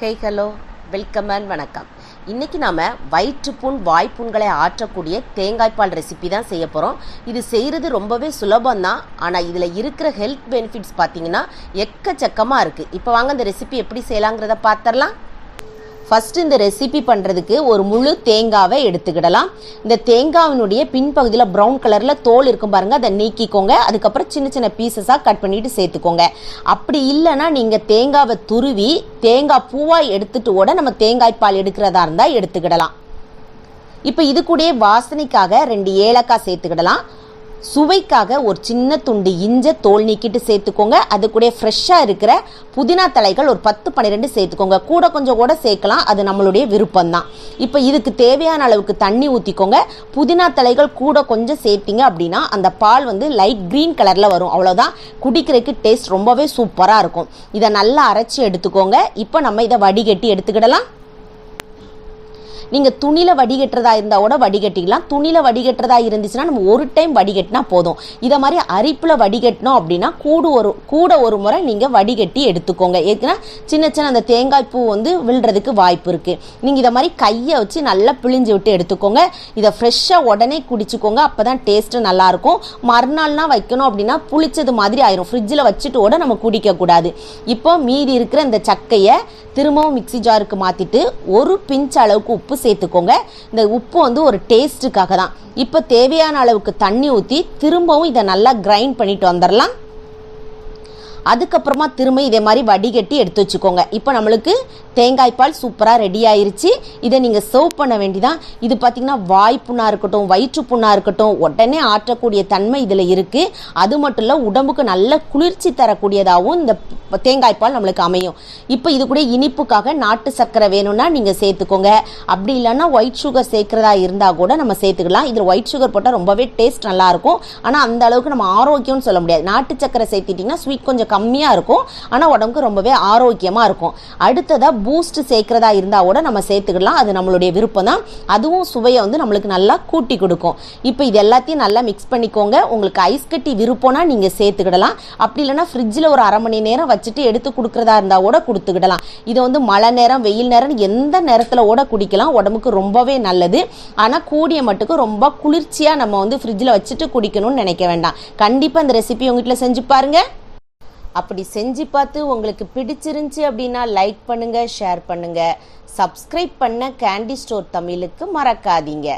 Hey hello welcome and வணக்கம். இன்றைக்கி நாம் வயிற்றுப்புண் வாய்ப்புண்களை ஆற்றக்கூடிய தேங்காய்ப்பால் ரெசிபி தான் செய்ய போகிறோம் இது செய்கிறது ரொம்பவே சுலபம்தான். ஆனால் இதில் இருக்கிற ஹெல்த் பெனிஃபிட்ஸ் பார்த்தீங்கன்னா எக்கச்சக்கமாக இருக்குது இப்போ வாங்க இந்த ரெசிபி எப்படி செய்யலாங்கிறத பார்த்துடலாம் ஃபஸ்ட்டு இந்த ரெசிபி பண்ணுறதுக்கு ஒரு முழு தேங்காவை எடுத்துக்கிடலாம். இந்த தேங்காவினுடைய பின்பகுதியில் ப்ரௌன் கலரில் தோல் இருக்கும் பாருங்கள் அதை நீக்கிக்கோங்க. அதுக்கப்புறம் சின்ன சின்ன பீசஸாக கட் பண்ணிட்டு சேர்த்துக்கோங்க. அப்படி இல்லைன்னா நீங்கள் தேங்காவை துருவி தேங்காய் பூவாய் எடுத்துட்டு ஓட நம்ம தேங்காய் பால் எடுக்கிறதா இருந்தால் எடுத்துக்கிடலாம். இப்போ இது கூட வாசனைக்காக ரெண்டு ஏலக்காய் சேர்த்துக்கிடலாம். சுவைக்காக ஒரு சின்ன துண்டு இஞ்ச தோல் நீக்கிட்டு சேர்த்துக்கோங்க. அது கூட ஃப்ரெஷ்ஷாக இருக்கிற புதினா தலைகள் ஒரு பத்து பன்னிரெண்டு சேர்த்துக்கோங்க. கூட கொஞ்சம் கூட சேர்க்கலாம். அது நம்மளுடைய விருப்பம்தான். இப்போ இதுக்கு தேவையான அளவுக்கு தண்ணி ஊற்றிக்கோங்க புதினா தலைகள் கூட கொஞ்சம் சேர்த்திங்க அப்படின்னா அந்த பால் வந்து லைட் க்ரீன் கலரில் வரும். அவ்வளோதான் குடிக்கிறதுக்கு டேஸ்ட் ரொம்பவே சூப்பராக இருக்கும். இதை நல்லா அரைச்சி எடுத்துக்கோங்க. இப்போ நம்ம இதை வடிகட்டி எடுத்துக்கிடலாம். நீங்கள் துணியில் வடிகட்டுறதா இருந்தால் கூட வடிகட்டிக்கலாம். துணியில் வடிகட்டுறதா இருந்துச்சுன்னா நம்ம ஒரு டைம் வடிகட்டினா போதும். இதை மாதிரி அரிப்பில் வடிகட்டினோம் அப்படின்னா கூடு ஒரு கூட ஒரு முறை நீங்கள் வடிகட்டி எடுத்துக்கோங்க. ஏன்னா சின்ன சின்ன அந்த தேங்காய் பூ வந்து விழுறதுக்கு வாய்ப்பு இருக்குது நீங்கள் இதை மாதிரி கையை வச்சு நல்லா பிழிஞ்சு விட்டு எடுத்துக்கோங்க. இதை ஃப்ரெஷ்ஷாக உடனே குடிச்சுக்கோங்க. அப்போ தான் டேஸ்ட்டு நல்லாயிருக்கும். மறுநாள்னா வைக்கணும் அப்படின்னா புளிச்சது மாதிரி ஆயிரும். ஃப்ரிட்ஜில் வச்சுட்டு கூட நம்ம குடிக்கக்கூடாது இப்போ மீதி இருக்கிற இந்த சக்கையை திரும்பவும் மிக்சி ஜாருக்கு மாற்றிட்டு ஒரு பிஞ்ச் அளவுக்கு உப்பு சேர்த்துக்கோங்க. இந்த உப்பு வந்து ஒரு டேஸ்ட்டுக்காக தான் இப்போ தேவையான அளவுக்கு தண்ணி ஊற்றி திரும்பவும் இதை நல்லா கிரைண்ட் பண்ணிட்டு வந்துடலாம் அதுக்கப்புறமா திரும்ப இதே மாதிரி வடிகட்டி எடுத்து வச்சுக்கோங்க. இப்போ நம்மளுக்கு தேங்காய் பால் சூப்பராக ரெடி ஆயிருச்சு. இதை நீங்கள் சர்வ் பண்ண வேண்டிதான். இது பார்த்திங்கன்னா வாய்ப்புண்ணாக இருக்கட்டும் வயிற்று புண்ணாக இருக்கட்டும் உடனே ஆற்றக்கூடிய தன்மை இதில் இருக்குது அது மட்டும் இல்லை உடம்புக்கு நல்ல குளிர்ச்சி தரக்கூடியதாகவும் இந்த தேங்காய் பால் நம்மளுக்கு அமையும். இப்போ இது கூட இனிப்புக்காக நாட்டு சர்க்கரை வேணும்னா நீங்கள் சேர்த்துக்கோங்க. அப்படி இல்லைன்னா ஒயிட் சுகர் சேர்க்குறதா இருந்தால் கூட நம்ம சேர்த்துக்கலாம். இதில் ஒயிட் சுகர் போட்டால் ரொம்பவே டேஸ்ட் நல்லாயிருக்கும் ஆனால் அந்த அளவுக்கு நம்ம ஆரோக்கியம்னு சொல்ல முடியாது. நாட்டு சர்க்கரை சேர்த்துட்டிங்கன்னா ஸ்வீட் கொஞ்சம் கம்மியாக இருக்கும். ஆனால் உடம்புக்கு ரொம்பவே ஆரோக்கியமாக இருக்கும். அடுத்ததாக பூஸ்ட் சேர்க்குறதா இருந்தால் கூட நம்ம சேர்த்துக்கலாம். அது நம்மளுடைய விருப்பம் தான் அதுவும் சுவையை வந்து நம்மளுக்கு நல்லா கூட்டி கொடுக்கும். இப்போ இது எல்லாத்தையும் நல்லா மிக்ஸ் பண்ணிக்கோங்க. உங்களுக்கு ஐஸ் கட்டி விருப்பம்னா நீங்கள் சேர்த்துக்கிடலாம். அப்படி இல்லைன்னா ஃப்ரிட்ஜில் ஒரு அரை மணி நேரம் வச்சுட்டு எடுத்து கொடுக்குறதா இருந்தால் கூட கொடுத்துக்கிடலாம். இதை வந்து மழை நேரம் வெயில் நேரம் எந்த நேரத்தில் கூட குடிக்கலாம். உடம்புக்கு ரொம்பவே நல்லது. ஆனால் கூடிய மட்டுக்கு ரொம்ப குளிர்ச்சியாக நம்ம வந்து ஃப்ரிட்ஜில் வச்சுட்டு குடிக்கணும்னு நினைக்க வேண்டாம். கண்டிப்பாக இந்த ரெசிபி உங்கள் வீட்டில் செஞ்சு பாருங்கள் அப்படி செஞ்சு பார்த்து உங்களுக்கு பிடிச்சிருந்துச்சி அப்படின்னா லைக் பண்ணுங்க ஷேர் பண்ணுங்க. சப்ஸ்கிரைப் பண்ண கேண்டி ஸ்டோர் தமிழுக்கு மறக்காதீங்க.